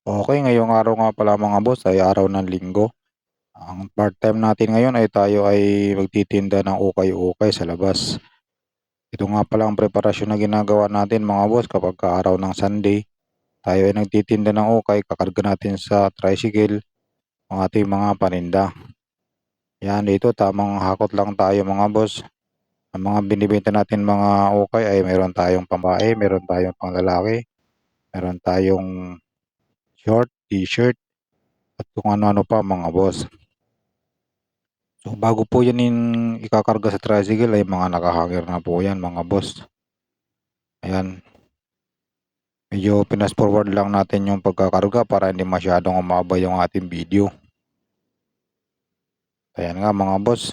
Okey, ngayong araw nga pala mga boss ay araw ng Linggo. Ang part-time natin ngayon ay tayo ay magtitinda ng ukay-ukay sa labas. Ito nga pala ang preparasyon na ginagawa natin mga boss kapagka araw ng Sunday. Tayo ay nagtitinda ng ukay, kakarga natin sa tricycle ang ating mga paninda. Yan, dito tamang hakot lang tayo mga boss. Ang mga binibenta natin mga ukay ay meron tayong pambabae, meron tayong panglalaki, meron tayong short, t-shirt, at kung ano-ano pa mga boss. So bago po yan in ikakarga sa tricycle ay mga nakahanger na po yan mga boss. Ayan. Medyo pinas forward lang natin yung pagkakarga para hindi masyadong umaba yung ating video. Ayan nga mga boss.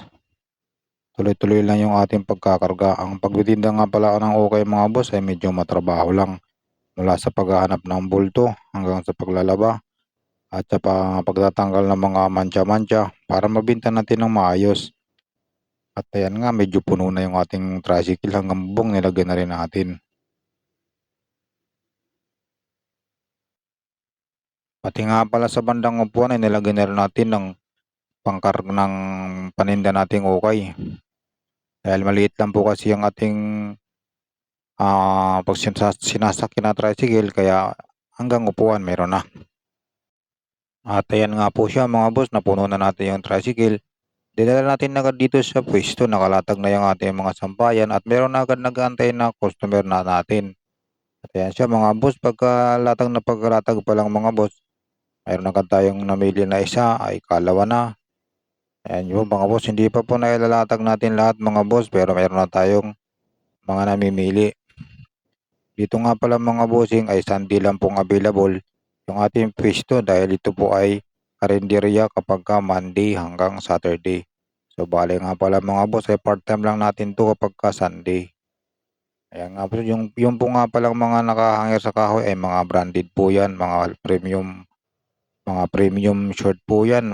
Tuloy-tuloy lang yung ating pagkakarga. Ang pagbitinda nga pala ng okay mga boss ay medyo matrabaho lang. Mula sa paghahanap ng bulto hanggang sa paglalaba at sa pa pagtatanggal ng mga mantsa-mantsa para mabenta natin ng maayos. At ayan nga, medyo puno na yung ating tricycle hanggang bubong nilagyan na rin natin. Pati nga pala sa bandang upuan ay nilagyan na rin natin ng pangkar ng paninda nating ukay. Dahil maliit lang po kasi ang ating ah pag sinas sinasakyan na tricycle kaya hanggang upuan meron na. At ayan nga po siya mga boss, napuno na natin yung tricycle. Dinala natin na agad dito sa pwesto, nakalatag na yung ating mga sampayan at meron na agad nag-aantay na customer na natin. At ayan siya mga boss, pagkalatag na pagkalatag pa lang mga boss, mayroon agad tayong namili na isa, ay kalawa na. Ayan yun mga boss, hindi pa po nailalatag natin lahat mga boss, pero mayroon na tayong mga namimili. Dito nga pala mga bossing ay Sunday lang pong available yung ating pwesto dahil ito po ay karinderya kapag ka Monday hanggang Saturday. So bale nga pala mga boss ay part-time lang natin to kapag ka Sunday. Ayan nga po, yung, yung po nga palang mga nakahangir sa kahoy ay mga branded po yan, mga premium mga premium short po yan.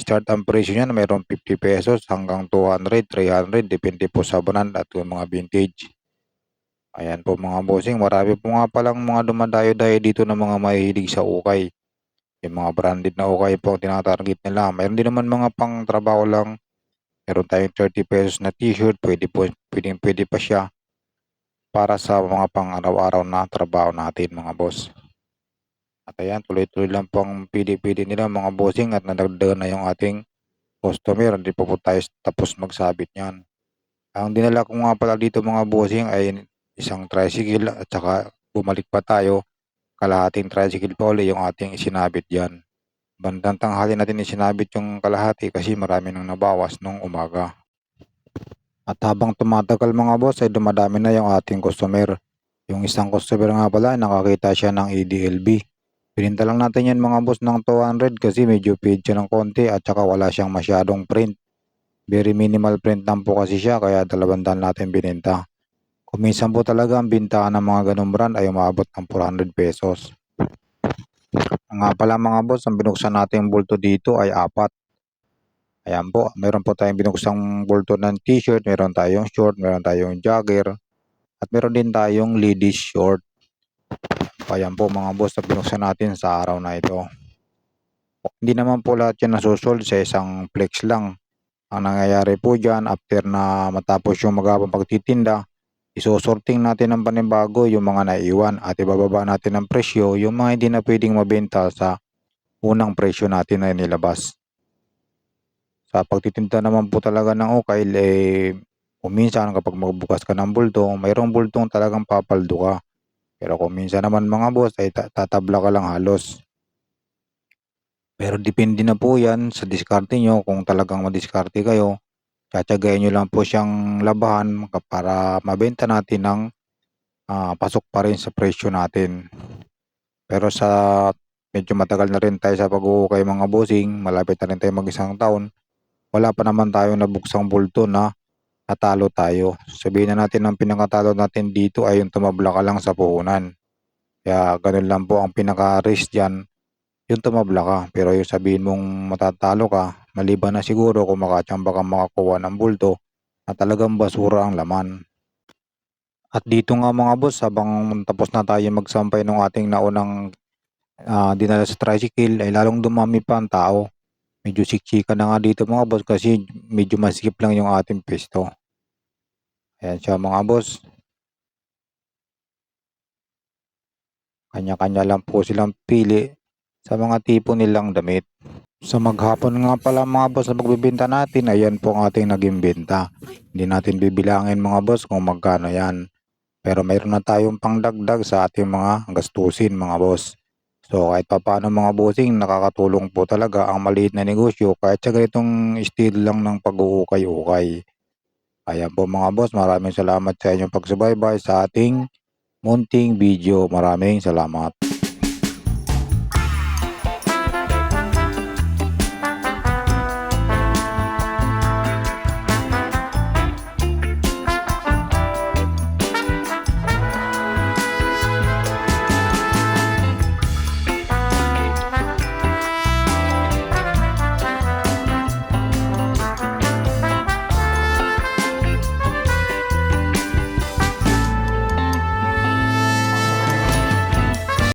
Start ang presyo niyan mayroong 50 pesos hanggang 200, 300 depende po sa brand at yung mga vintage. Ayan po mga bossing, marami po nga palang mga dumadayo-dayo dito ng mga mahilig sa ukay. Yung mga branded na ukay po ang tinatarget nila. Mayroon din naman mga pang trabaho lang. Meron tayong 30 pesos na t-shirt, pwede po, pwede, pwede pa siya para sa mga pang araw-araw na trabaho natin mga boss. At ayan, tuloy-tuloy lang po ang pili-pili nila mga bossing at nadagdagan na yung ating customer. Hindi pa po tayo tapos magsabit niyan. Ang dinala ko nga pala dito mga bossing ay isang tricycle at saka bumalik pa tayo kalahating tricycle pa uli yung ating isinabit dyan. Bandang tanghali natin isinabit yung kalahati kasi marami nang nabawas nung umaga. At habang tumatagal mga boss ay dumadami na yung ating customer. Yung isang customer nga pala nakakita siya ng EDLB. Pininta lang natin yan mga boss ng 200 kasi medyo paid siya ng konti at saka wala siyang masyadong print. Very minimal print lang po kasi siya kaya dalawang natin bininta. Kuminsan po talaga ang bintahan ng mga ganong brand ay umabot ng 400 pesos. Nga pala mga boss, ang binuksan natin bulto dito ay apat. Ayan po, meron po tayong binuksang bulto ng t-shirt, meron tayong short, meron tayong jogger, at meron din tayong ladies short. Ayan po mga boss, na binuksan natin sa araw na ito. Hindi naman po lahat yan nasusold sa isang flex lang. Ang nangyayari po dyan, after na matapos yung magabang pagtitinda, isusorting natin ng panibago yung mga naiwan at ibababa natin ang presyo yung mga hindi na pwedeng mabenta sa unang presyo natin na nilabas. Sa pagtitinda naman po talaga ng ukay, eh, kuminsan kapag magbukas ka ng bulto, mayroong bultong talagang papaldo ka. Pero kung minsan naman mga boss ay tatabla ka lang halos. Pero depende na po yan sa diskarte nyo kung talagang madiskarte kayo Tiyatiyagain nyo lang po siyang labahan para mabenta natin ng uh, pasok pa rin sa presyo natin. Pero sa medyo matagal na rin tayo sa pag-uukay mga bossing, malapit na rin tayo mag isang taon, wala pa naman tayo nabuksang bulto na natalo tayo. Sabihin na natin ang pinakatalo natin dito ay yung tumabla ka lang sa puhunan. Kaya ganun lang po ang pinaka-risk dyan, yung tumabla ka. Pero yung sabihin mong matatalo ka, Maliban na siguro kung makachamba kang makakuha ng bulto na talagang basura ang laman. At dito nga mga boss, habang tapos na tayo magsampay ng ating naunang ah, dinala sa tricycle ay lalong dumami pa ang tao. Medyo siksikan na nga dito mga boss kasi medyo masikip lang yung ating pwesto. Ayan siya mga boss. Kanya-kanya lang po silang pili sa mga tipo nilang damit. Sa maghapon nga pala mga boss na pagbibenta natin, ayan po ang ating naging benta. Hindi natin bibilangin mga boss kung magkano yan. Pero mayroon na tayong pangdagdag sa ating mga gastusin mga boss. So kahit pa paano mga bossing, nakakatulong po talaga ang maliit na negosyo kahit sa ganitong estilo lang ng pag-uukay-ukay. Ayan po mga boss, maraming salamat sa inyong pagsubaybay sa ating munting video. Maraming salamat.